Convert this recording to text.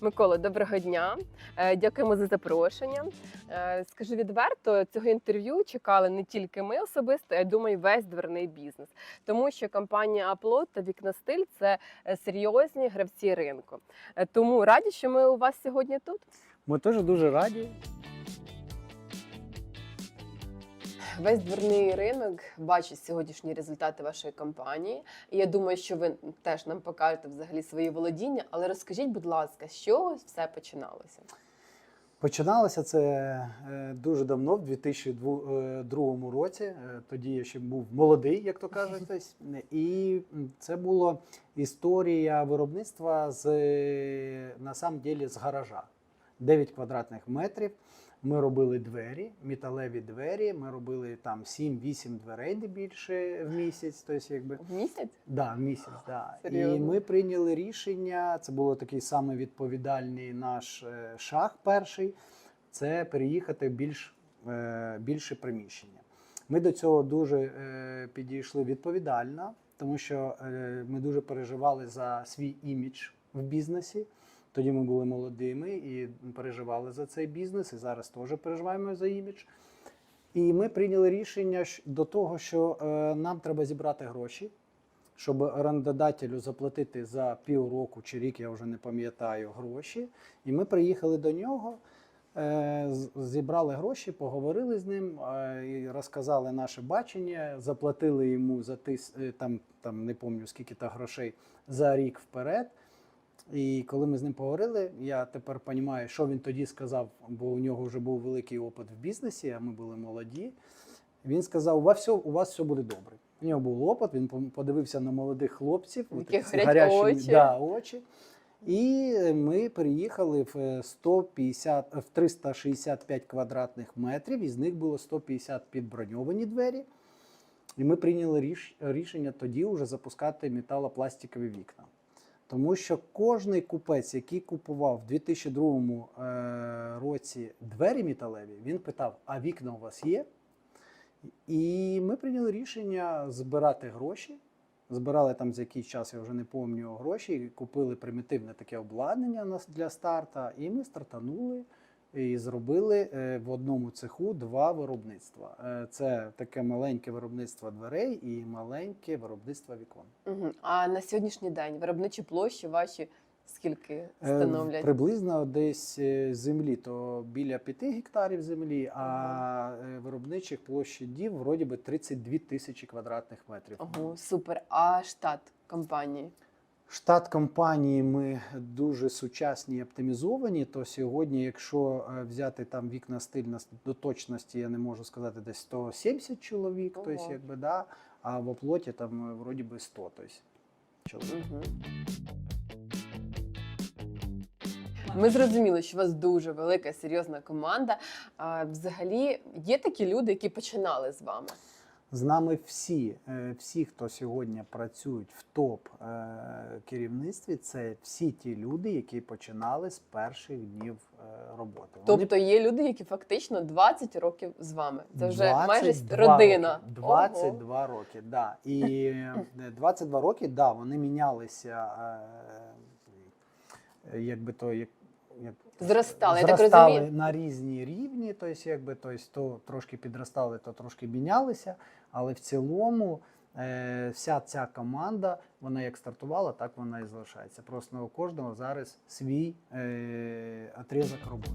Микола, доброго дня. Е, Дякуємо за запрошення. Е, Скажу відверто, цього інтерв'ю чекали не тільки ми особисто, я думаю, весь дверний бізнес, тому що компанія Аплод та Вікностиль це е, серйозні гравці ринку. Тому раді, що ми у вас сьогодні тут. Ми теж дуже раді. Весь дверний ринок бачить сьогоднішні результати вашої компанії. І я думаю, що ви теж нам покажете взагалі свої володіння. Але розкажіть, будь ласка, з чого все починалося? Починалося це е, дуже давно, в 2002 році. Е, Тоді я ще був молодий, як то кажуть. І це була історія виробництва з е, на самом деле, з гаража. 9 квадратних метрів. Ми робили двері, металеві двері. Ми робили там 7-8 дверей не більше в місяць. Тобто, якби В місяць? Да, в місяць, да. І ми прийняли рішення. Це було такий самий відповідальний наш е, шаг перший. Це переїхати в більш е, більше приміщення. Ми до цього дуже е, підійшли відповідально, тому що ми дуже переживали за свій імідж в бізнесі. Тоді ми були молодими і переживали за цей бізнес, і зараз теж переживаємо за імідж. І ми прийняли рішення до того, що е, нам треба зібрати гроші, щоб орендодателю заплатити за півроку чи рік, я вже не пам'ятаю, гроші. І ми приїхали до нього, е, зібрали гроші, поговорили з ним е, розказали наше бачення, заплатили йому за тис, там, там не пам'ятаю скільки грошей за рік вперед. І коли ми з ним поговорили, я тепер розумію, що він тоді сказав, бо у нього вже був великий опит в бізнесі, а ми були молоді. Він сказав: у вас все, у вас все буде добре. У нього був опит, він подивився на молодих хлопців, яких гарячі очі. Да, очі. І ми переїхали в е, 150, в 365 квадратних метрів, із них було 150 підброньовані двері. І ми прийняли рішення тоді вже запускати металопластикові вікна. Тому що кожний купець, який купував в 2002 е, році двері металеві, він питав: а вікна у вас є? І ми прийняли рішення збирати гроші. Збирали там за якийсь час, я вже не пам'ятаю гроші, купили примітивне таке обладнання для старта, і ми стартанули і зробили е, в одному цеху два виробництва. Е, Це таке маленьке виробництво дверей і маленьке виробництво вікон. Угу. А на сьогоднішній день виробничі площі ваші скільки Е, становлять? Приблизно десь землі, то біля 5 гектарів землі, а е, виробничих площадів вроді би 32 тисячі квадратних метрів. Ого, супер. А штат компанії? Штат компанії ми дуже сучасні і оптимізовані. То сьогодні, якщо е, взяти там вікна стиль на с- до точності, я не можу сказати, десь 170 чоловік, Ого. тобто, якби да, а в оплоті там е, вроді би 100 тобто, чоловік. Угу. Ми зрозуміли, що у вас дуже велика серйозна команда. А, взагалі, є такі люди, які починали з вами. З нами всі, е, всі, хто сьогодні працюють в топ е, керівництві, це всі ті люди, які починали з перших днів е, роботи. Вони Тобто є люди, які фактично 20 років з вами. Це вже майже родина. Роки, 22 роки, да. І е, 22 роки, да, вони мінялися, якби то як. Як Зростали, я так розумію. на різні рівні, тобто, якби, тобто, то трошки підростали, то трошки мінялися. Але в цілому е, вся ця команда, вона як стартувала, так вона і залишається. Просто у кожного зараз свій е, отрізок роботи.